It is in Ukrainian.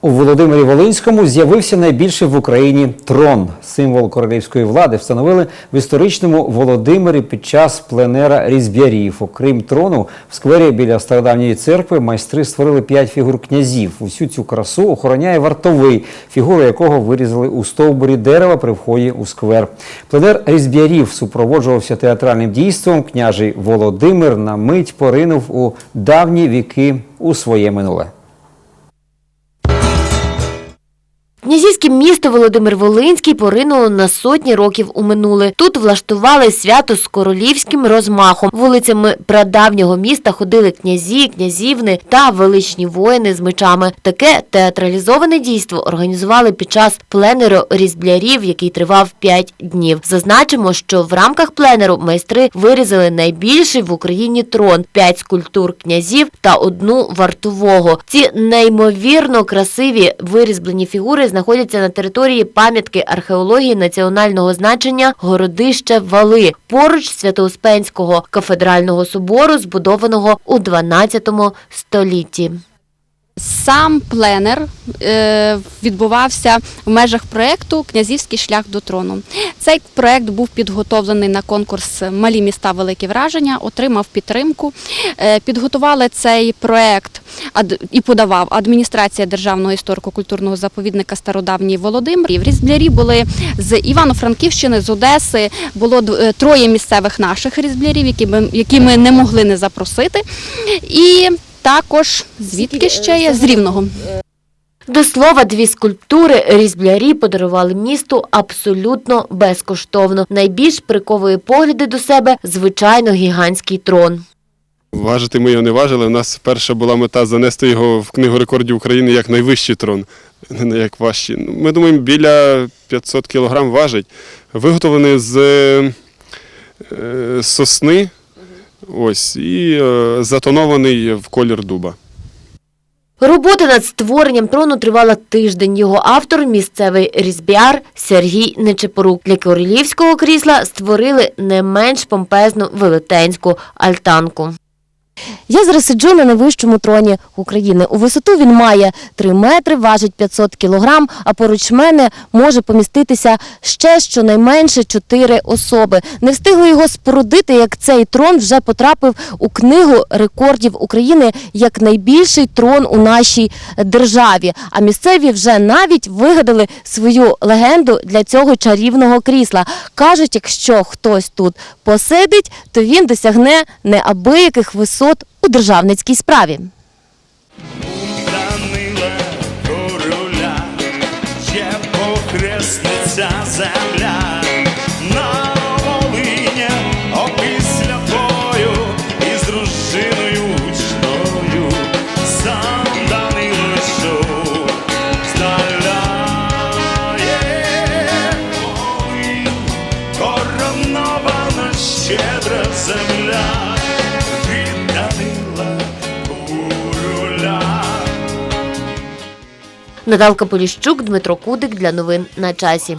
У Володимирі Волинському з'явився найбільший в Україні трон. Символ королівської влади встановили в історичному Володимирі під час пленера різб'ярів. Окрім трону, в сквері біля стародавньої церкви майстри створили п'ять фігур князів. Усю цю красу охороняє вартовий, фігуру якого вирізали у стовбурі дерева при вході у сквер. Пленер різб'ярів супроводжувався театральним дійством. Княжий Володимир на мить поринув у давні віки у своє минуле. Князівське місто Володимир Волинський поринуло на сотні років у минуле. Тут влаштували свято з королівським розмахом. Вулицями прадавнього міста ходили князі, князівни та величні воїни з мечами. Таке театралізоване дійство організували під час пленеру різблярів, який тривав 5 днів. Зазначимо, що в рамках пленеру майстри вирізали найбільший в Україні трон, 5 скульптур князів та одну вартового. Ці неймовірно красиві вирізблені фігури знаходяться на території пам'ятки археології національного значення Городище Вали поруч Свято-Успенського кафедрального собору, збудованого у 12 столітті. Сам пленер е, відбувався в межах проєкту Князівський шлях до трону. Цей проєкт був підготовлений на конкурс Малі міста великі враження, отримав підтримку. Е, підготували цей проєкт і подавав адміністрація Державного історико-культурного заповідника Стародавній Володимир. І в різблярі були з Івано-Франківщини, з Одеси. Було е, троє місцевих наших різблярів, які ми, які ми не могли не запросити. І також звідки ще є з рівного. До слова, дві скульптури різблярі подарували місту абсолютно безкоштовно. Найбільш приковує погляди до себе звичайно гігантський трон. Важити ми його не важили. У нас перша була мета занести його в книгу рекордів України як найвищий трон, не як важчий. Ну, Ми думаємо, біля 500 кілограм важить. Виготовлений з е, сосни. Ось, і е, затонований в колір дуба. Робота над створенням трону тривала тиждень. Його автор – місцевий різбяр Сергій Нечепорук. Для королівського крісла створили не менш помпезну велетенську альтанку. Я зараз сиджу на найвищому троні України. У висоту він має 3 метри, важить 500 кілограм, а поруч мене може поміститися ще щонайменше 4 особи. Не встигли його спорудити, як цей трон вже потрапив у книгу рекордів України як найбільший трон у нашій державі. А місцеві вже навіть вигадали свою легенду для цього чарівного крісла. Кажуть, якщо хтось тут посидить, то він досягне неабияких висот у державницькій справі. Похресниця земля, на Волині опісля бою із дружиною учною, сам Данило йшов, здаляє Волинь, коронована щедра земля, Наталка Поліщук, Дмитро Кудик для новин на часі.